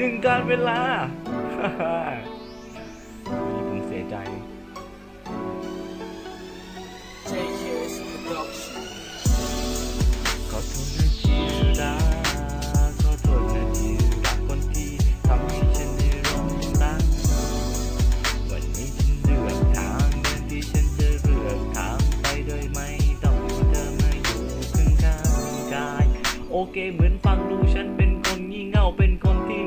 นึ่งการเวลาผมเสียใจ JK's Production ขอโทษนะที่รักขอโทษนะที่รักคนที่ทำให้ฉันได้ร้องรักวันนี้ฉันเลือกทางเดินที่ฉันจะเลือกทางไปโดยไม่ต้องมีเธอมาอยู่ข้างข้างกาย โอเคเหมือนฟังดูฉันเป็นคนงี่เง่าเป็นคนที่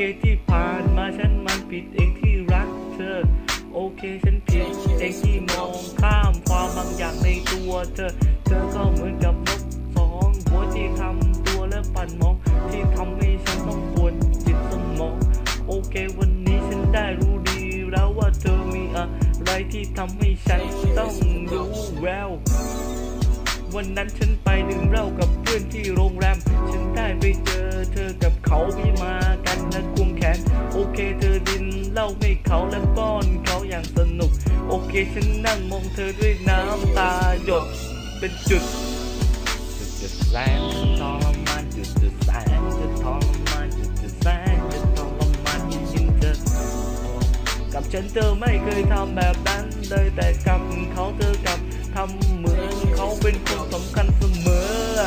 เคที่ผ่านมาฉันมันผิดเองที่รักเธอ โอเคฉันผิดเองที่มองข้ามความบางอย่างในตัวเธอ เธอก็เหมือนกับนกสองหัวที่ทำตัวและปั่นมอง ที่ทำให้ฉันต้องปวดจิตสมอง โอเควันนี้ฉันได้รู้ดีแล้วว่าเธอมีอะไรที่ทำให้ฉันต้องรู้แวววันนั้นฉันไปดื่มเหล้ากับเพื่อนที่โรง โอเคเธอดินเหล้าให้เขาและป้อนเขาอย่างสนุก โอเคฉันนั่งมองเธอด้วยน้ำตาหยดเป็นจุด จุดจุดแสนทรมานจุดจุดแสนจะทรมานจุดจุดแสนจะทรมานยิ่งยิ่งเธอโอ้กับฉันเธอไม่เคยทำแบบนั้นเลยแต่กับเขาเธอกลับทำเหมือนเขาเป็นคนสำคัญเสมอ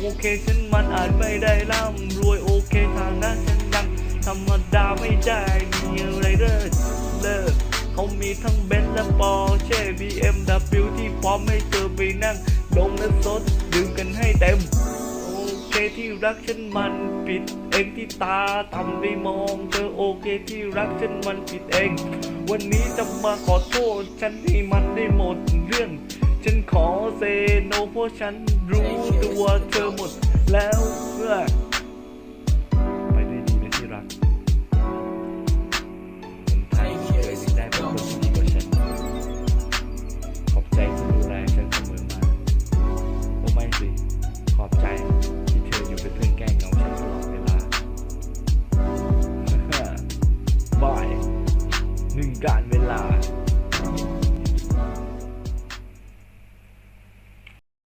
โอเคฉันมันอาจไม่ได้ร่ำรวยโอเคฐานะฉันยัง ธรรมดาไม่ได้มีอะไรเลิศเลิศเขามีทั้งเบนซ์และปอร์เช่ BMW ที่พร้อมให้เธอไปนั่งดมและซดดื่มกันให้เต็ม โอเคที่รักฉันมันผิดเองที่ตาทำได้มองเธอโอเคที่รักฉันมันผิดเอง วันนี้จะมาขอโทษฉันให้มันได้หมดเรื่อง ฉันขอเซโนเพราะฉันรู้ตัวเธอหมดแล้วเพื่อ บ